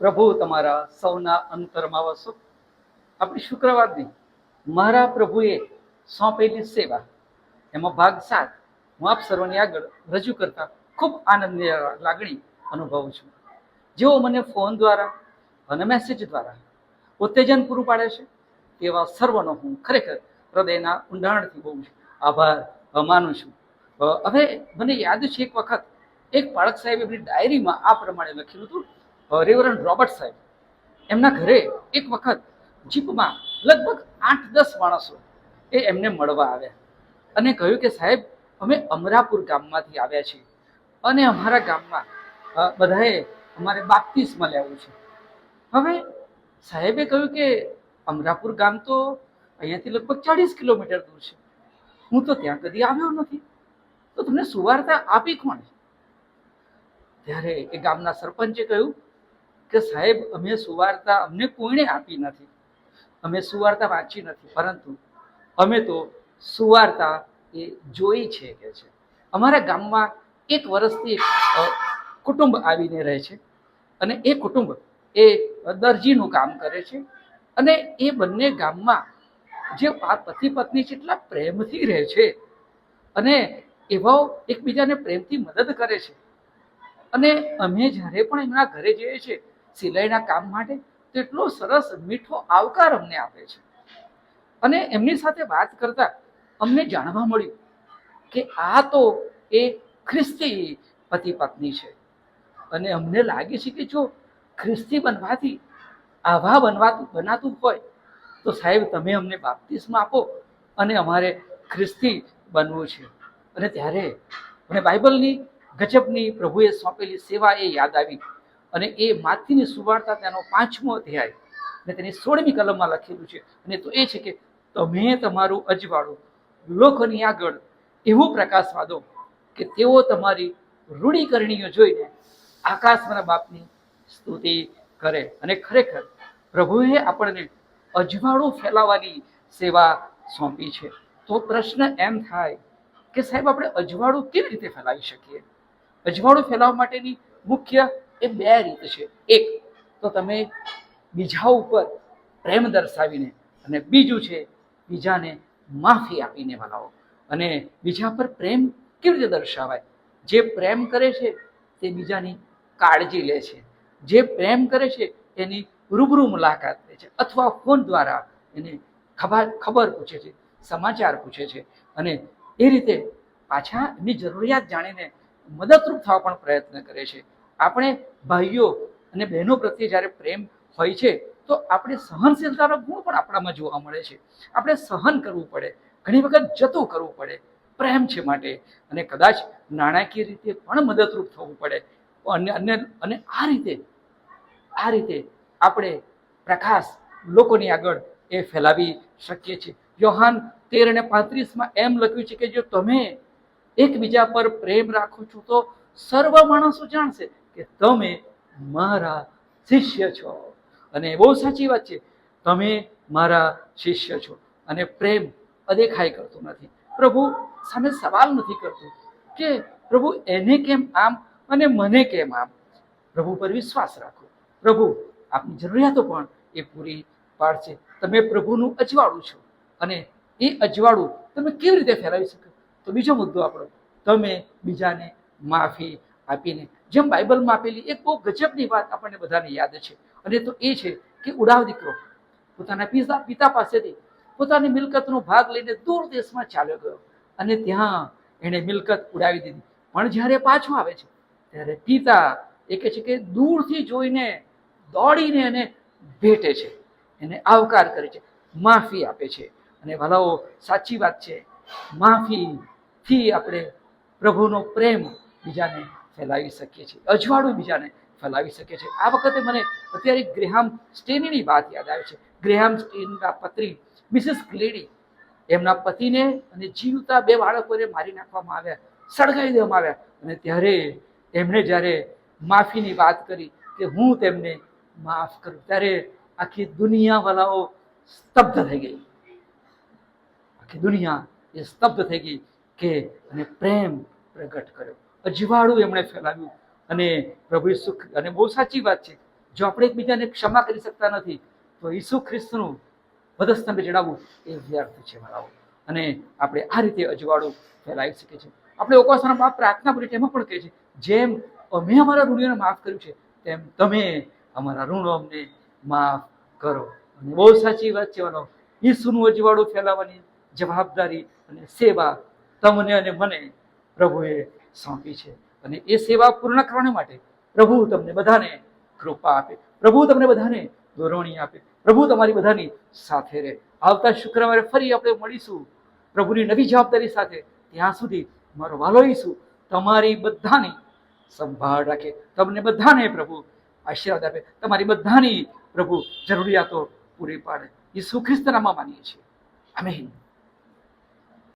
પ્રભુ તમારા સૌના અંતરમાં વસો. આપણી શુક્રવારની મારા પ્રભુએ સોંપેલી સેવા. એમાં ભાગ સાત. હું આપ સર્વની આગળ રજૂ કરતા ખૂબ આનંદની લાગણી અનુભવું છું. જેઓ મને ફોન દ્વારા અને મેસેજ દ્વારા ઉત્તેજન પૂરું પાડે છે, તેવા સર્વનો હું ખરેખર હૃદયના ઊંડાણથી બહુ આભાર માનું છું. હવે મને યાદ છે એક વખત એક બાળક સાહેબ એમની ડાયરીમાં આ પ્રમાણે લખ્યું હતું રેવરન્ડ રોબર્ટ સાહેબ. એમના ઘરે એક વખત જીપમાં લગભગ આઠ, દસ માણસો એ એમને મળવા આવ્યા. અને કહ્યું કે, સાહેબ, અમે અમરાપુર ગામમાંથી આવ્યા છીએ. અને અમારા ગામમાં બધાએ અમારે બાપ્તિસ્મા લેવું છે. હવે સાહેબે કહ્યું કે, અમરાપુર ગામ તો અહીંયાથી લગભગ ચાળીસ કિલોમીટર દૂર છે. હું તો ત્યાં કદી આવ્યો નથી. તો તમને સુવાર્તા આપી કોણ? ત્યારે એ ગામના સરપંચે કહ્યું કે સાહેબ, અમે સુવાર્તા અમને કોઈને આપી નથી. અમે સુવાર્તા વાંચી નથી, પરંતુ અમે તો સુવાર્તા એ જોઈ છે કે છે. અમારા ગામમાં એક વર્ષથી કુટુંબ આવીને રહે છે અને એ કુટુંબ એ દરજીનું કામ કરે છે અને એ બંને ગામમાં જે પતિ પત્ની જેટલા પ્રેમથી રહે છે અને એવાઓ એકબીજાને પ્રેમથી મદદ કરે છે અને અમે જ્યારે પણ એમના ઘરે જઈએ છીએ સિલાઈના કામ માટે તેટલો સરસ મીઠો આવકાર અમને આપે છે. અને એમની સાથે વાત કરતા અમને જાણવા મળ્યું કે આ તો એ ખ્રિસ્તી પતિ પત્ની છે. અને અમને લાગે છે કે જો ખ્રિસ્તી બનવાથી આવા બનવાતું બનાતું હોય, તો સાહેબ તમે અમને બાપ્તિસ્મ આપો અને અમારે ખ્રિસ્તી બનવું છે. અને ત્યારે મને બાઇબલની ગજબની પ્રભુએ સોંપેલી સેવા એ યાદ આવી. અને એ માથીની સુવાર્તા તેનો પાંચમો અધ્યાય અને તેની સોળમી કલમમાં લખેલું છે. અને તો એ છે કે તમે તમારું અજવાળું લોકોની આગળ એવું પ્રકાશવા દો કે તેઓ તમારી રૂઢિકરણીઓ જોઈને આકાશમાં બાપની સ્તુતિ કરે. અને ખરેખર પ્રભુએ આપણને અજવાળું ફેલાવવાની સેવા સોંપી છે. તો પ્રશ્ન એમ થાય કે સાહેબ, આપણે અજવાળું કેવી રીતે ફેલાવી શકીએ? અજવાળું ફેલાવવા માટેની મુખ્ય એ બે રીત છે. એક, તો તમે બીજા ઉપર પ્રેમ દર્શાવીને અને બીજું છે, બીજાને માફી આપીને બનાવો અને બીજા પર પ્રેમ કેવી રીતે દર્શાવાય? જે પ્રેમ કરે છે, તે બીજાની કાળજી લે છે. જે પ્રેમ કરે છે, એની રૂબરૂ મુલાકાત લે છે અથવા ફોન દ્વારા એને ખબર ખબર પૂછે છે, સમાચાર પૂછે છે. અને એ રીતે પાછા એની જરૂરિયાત જાણીને મદદરૂપ થવા પણ પ્રયત્ન કરે છે. આપણે ભાઈઓ અને બહેનો પ્રત્યે જ્યારે પ્રેમ હોય છે, તો આપણે સહનશીલતાનો ગુણ પણ આપણામાં જોવા મળે છે. આપણે સહન કરવું પડે, ઘણી વખત જતું કરવું પડે, પ્રેમ છે માટે. અને કદાચ નાણાકીય રીતે પણ મદદરૂપ થવું પડે. અને અન્ય અને આ રીતે આ રીતે આપણે પ્રકાશ લોકોની આગળ એ ફેલાવી શકીએ છીએ. યોહાન તેર અને પાંત્રીસમાં એમ લખ્યું છે કે જો તમે એકબીજા પર પ્રેમ રાખો છો, તો સર્વ માણસો જાણશે કે તમે મારા શિષ્ય છો. અને બહુ સાચી વાત છે. તમે મારા શિષ્ય છો. અને પ્રેમ અદેખાઈ કરતો નથી. પ્રભુ સામે સવાલ નથી કરતો કે પ્રભુ એને કેમ આમ અને મને કેમ આમ? પ્રભુ પર વિશ્વાસ રાખો. પ્રભુ, આપની જરૂરિયાતો પણ એ પૂરી પાડશે. તમે પ્રભુનું અજવાળું છો. અને એ અજવાળું તમે કેવી રીતે ફેલાવી શકો? તો બીજો મુદ્દો આપણો. તમે બીજાને માફી આપીને જેમ બાઇબલમાં આપેલી એક બહુ ગજબની વાત આપણને બધાને યાદ છે. અને તો એ છે કે ઉડાવ દીકરો પોતાના પિતા પિતા પાસેથી પોતાની મિલકતનો ભાગ લઈને દૂર દેશમાં ચાલ્યો ગયો. અને ત્યાં એણે મિલકત ઉડાવી દીધી. પણ જ્યારે પાછો આવે છે, ત્યારે પિતા એ કહે છે કે દૂરથી જોઈને દોડીને એને ભેટે છે. એને આવકાર કરે છે. માફી આપે છે. અને ભલાઓ સાચી વાત છે. માફીથી આપણે પ્રભુનો પ્રેમ બીજાને ફેલાવી શકીએ છીએ. અજવાળું બીજાને ફેલાવી શકીએ છીએ. આ વખતે મને અત્યારે ગ્રેહામ સ્ટેનની વાત યાદ આવે છે. ગ્રેહામ સ્ટેનના પત્ની મિસિસ ગ્લેડી એમના પતિને અને જીવતા બે બાળકોને મારી નાખવામાં આવ્યા, સળગાવી દેવામાં આવ્યા અને ત્યારે એમણે જ્યારે માફીની વાત કરી કે હું તેમને માફ કરું, ત્યારે આખી દુનિયાવાળાઓ સ્તબ્ધ થઈ ગઈ. આખી દુનિયા એ સ્તબ્ધ થઈ ગઈ કે અને પ્રેમ પ્રગટ કર્યો. અજવાળું એમણે ફેલાવ્યું. અને પ્રભુ સુખ અને બહુ સાચી વાત છે. જો આપણે એકબીજાને ક્ષમા કરી શકતા નથી, તો ઈસુ ખ્રિસ્તનું વધસ્તંભે જણાવવું એ વ્યર્થ છે મારાઓ અને આપણે આ રીતે અજવાળું ફેલાવી શકીએ છીએ. આપણે ઓકાસનમાં પ્રાર્થના કરી એમાં પણ કહે છે જેમ અમે અમારા ઋણીઓને માફ કર્યું છે, તેમ તમે અમારા ઋણો અમને માફ કરો. અને બહુ સાચી વાત છે મારો ઈસુનું અજવાળું ફેલાવવાની જવાબદારી અને સેવા તમને અને મને પ્રભુએ સોંપી છે. અને એ સેવા પૂર્ણ કરવા માટે પ્રભુ તમને બધાને કૃપા આપે. પ્રભુ તમને બધાને દોરવણી આપે. પ્રભુ તમારી બધાની સાથે રહે. આવતા શુક્રવારે ફરી આપણે મળીશું પ્રભુની નવી જવાબદારી સાથે. ત્યાં સુધી મારો વાલોઈશું તમારી બધાની સંભાળ રાખે. તમને બધાને પ્રભુ આશીર્વાદ આપે. તમારી બધાની પ્રભુ જરૂરિયાતો પૂરી પાડે. ઈસુ ખ્રિસ્તનામાં માનીએ છીએ. આમેન.